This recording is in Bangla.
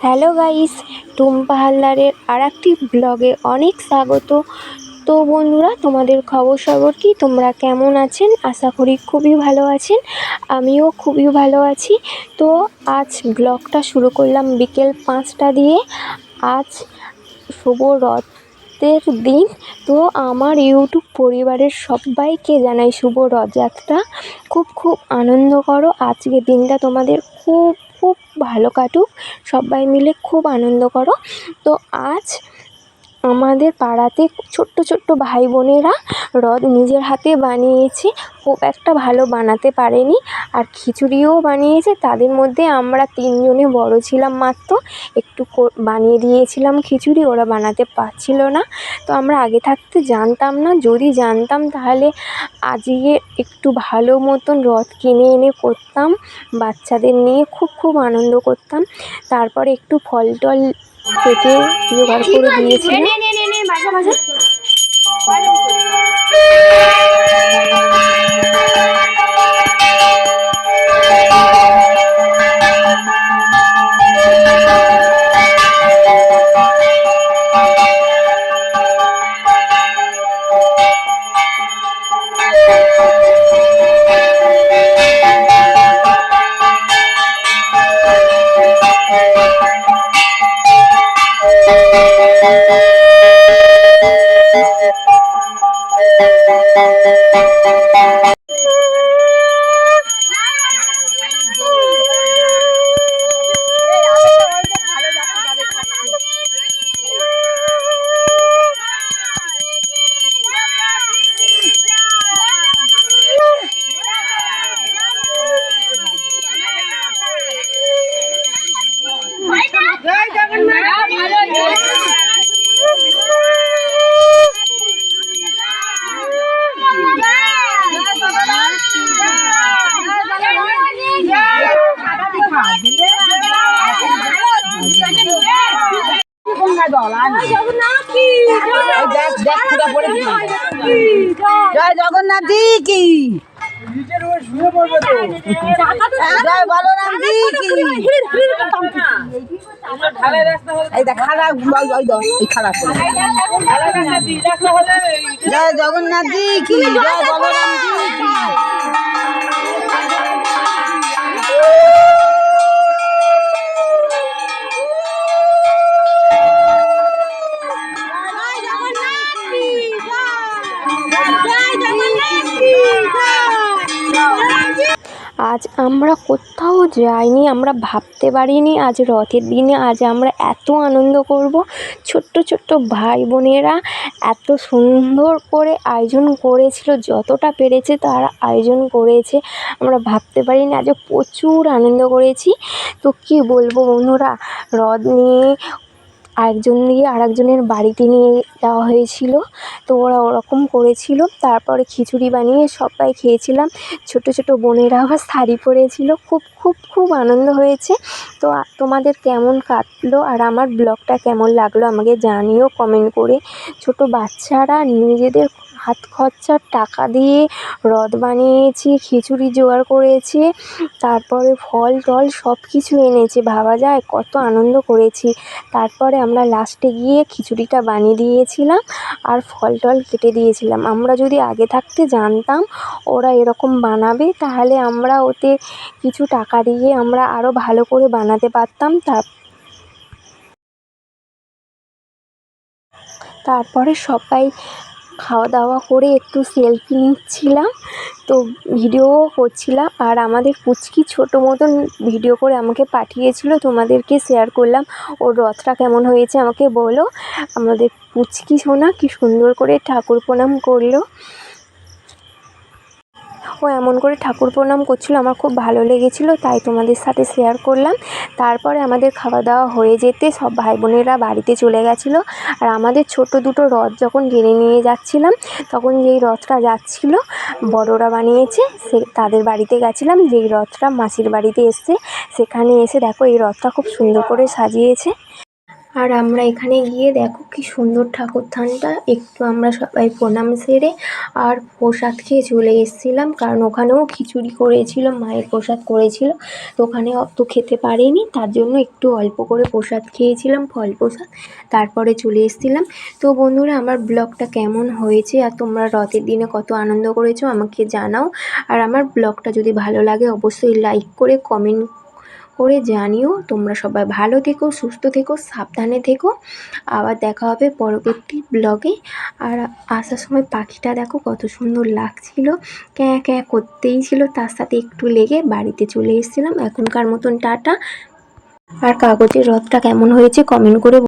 হ্যালো গাইস, টুম্পা হালদারের আর একটি ব্লগে অনেক স্বাগত। তো বন্ধুরা, তোমাদের খবর সবর কি? তোমরা কেমন আছেন? আশা করি খুবই ভালো আছেন। আমিও খুবই ভালো আছি। তো আজ ব্লগটা শুরু করলাম বিকেল পাঁচটা দিয়ে। আজ শুভ রথের দিন। তো আমার ইউটিউব পরিবারের সবাইকে জানাই শুভ রথযাত্রা। খুব খুব আনন্দ করো। আজকের দিনটা তোমাদের খুব ভালো কাটুক সবাই মিলে খুব আনন্দ করো। তো আজ আমাদের পাড়াতে ছোট্ট ছোট্ট ভাই বোনেরা রথ নিজের হাতে বানিয়েছে। খুব একটা ভালো বানাতে পারেনি আর খিচুড়িও বানিয়েছে। তাদের মধ্যে আমরা তিনজনে বড় ছিলাম মাত্র। একটু বানিয়ে দিয়েছিলাম খিচুড়ি, ওরা বানাতে পারছিল না। তো আমরা আগে থাকতে জানতাম না। যদি জানতাম তাহলে আজকে একটু ভালো মতন রথ কিনে এনে করতাম। বাচ্চাদের নিয়ে খুব খুব আনন্দ করতাম। তারপরে একটু ফল টল কেটে জোগাড় করে দিয়েছিলাম জয় জগন্নাথ জি কি? জয় জগন্নাথ জি কি? জয় বলরাম জি কি? আজ আমরা কোথাও যাইনি, আমরা ভাবতে পারিনি আজ রথের দিনে, আজ আমরা এত আনন্দ করব। ছোট্ট ছোট্ট ভাই বোনেরা এত সুন্দর করে আয়োজন করেছিল, যতটা পেরেছে তারা আয়োজন করেছে। আমরা ভাবতে পারিনি আজ প্রচুর আনন্দ করেছি। তো কী বলব বন্ধুরা, রথ নিয়ে একজন দিয়ে আরেকজনের বাড়িতে নিয়ে যাওয়া হয়েছিল। তো ওরা ওরকম করেছিল। তারপরে খিচুড়ি বানিয়ে সবাই খেয়েছিলাম। ছোট ছোট বোনেরা আবার শাড়ি পরেছিল। খুব খুব খুব আনন্দ হয়েছে। তো তোমাদের কেমন কাটলো আর আমার ব্লগটা কেমন লাগল আমাকে জানিও কমেন্ট করে। ছোট বাচ্চারা নিজেদের হাত খরচার টাকা দিয়ে রথ বানিয়েছে, খিচুড়ি জোগাড় করেছে, তারপরে ফল টল সব কিছু এনেছে। ভাবা যায় কত আনন্দ করেছি। তারপরে আমরা লাস্টে গিয়ে খিচুড়িটা বানিয়ে দিয়েছিলাম আর ফল টল কেটে দিয়েছিলাম। আমরা যদি আগে থাকতে জানতাম ওরা এরকম বানাবে, তাহলে আমরা ওতে কিছু টাকা দিয়ে আমরা আরও ভালো করে বানাতে পারতাম। তার তারপরে সবাই খাওয়া দাওয়া করে একটু সেলফি নিচ্ছিলাম। তো ভিডিও করছিলাম আর আমাদের পুচকি ছোটো মতন ভিডিও করে আমাকে পাঠিয়েছিল। তোমাদেরকে শেয়ার করলাম, ওর রথটা কেমন হয়েছে আমাকে বলো। আমাদের পুচকি সোনা কি সুন্দর করে ঠাকুর প্রণাম করল। ও এমন করে ঠাকুর প্রণাম করছিল, আমার খুব ভালো লেগেছিলো, তাই তোমাদের সাথে শেয়ার করলাম। তারপরে আমাদের খাওয়া দাওয়া হয়ে যেতে সব ভাই বোনেরা বাড়িতে চলে গেছিল। আর আমাদের ছোট দুটো রথ যখন টেনে নিয়ে যাচ্ছিলাম, তখন যেই রথটা যাচ্ছিল, বড়রা বানিয়েছে, সে তাদের বাড়িতে গেছিলাম, যেই রথটা মাসির বাড়িতে এসছে, সেখানে এসে দেখো এই রথটা খুব সুন্দর করে সাজিয়েছে। আর আমরা এখানে গিয়ে দেখো কি সুন্দর ঠাকুর থানটা। একটু আমরা সবাই প্রণাম সেরে আর প্রসাদ খেয়ে চলে এসেছিলাম, কারণ ওখানেও খিচুড়ি করেছিল, মায়ের প্রসাদ করেছিল। তো ওখানে অত খেতে পারিনি, তার জন্য একটু অল্প করে প্রসাদ খেয়েছিলাম, ফল প্রসাদ। তারপরে চলে এসেছিলাম। তো বন্ধুরা, আমার ব্লগটা কেমন হয়েছে আর তোমরা রথের দিনে কত আনন্দ করেছ আমাকে জানাও। আর আমার ব্লগটা যদি ভালো লাগে, অবশ্যই লাইক করে কমেন্ট করে জানিও। তোমরা সবাই ভালো থেকো, সুস্থ থেকো, সাবধানে থেকো। আবার দেখা হবে পরবর্তী ব্লগে। আর আসার সময় পাখিটা দেখো কত সুন্দর লাগছিল। ক্যাঁ ক্যাঁ করতেই ছিল, তার সাথে একটু লেগে বাড়িতে চলে এসেছিলাম। এখনকার মতন টাটা। আর কাগজের রথটা কেমন হয়েছে কমেন্ট করে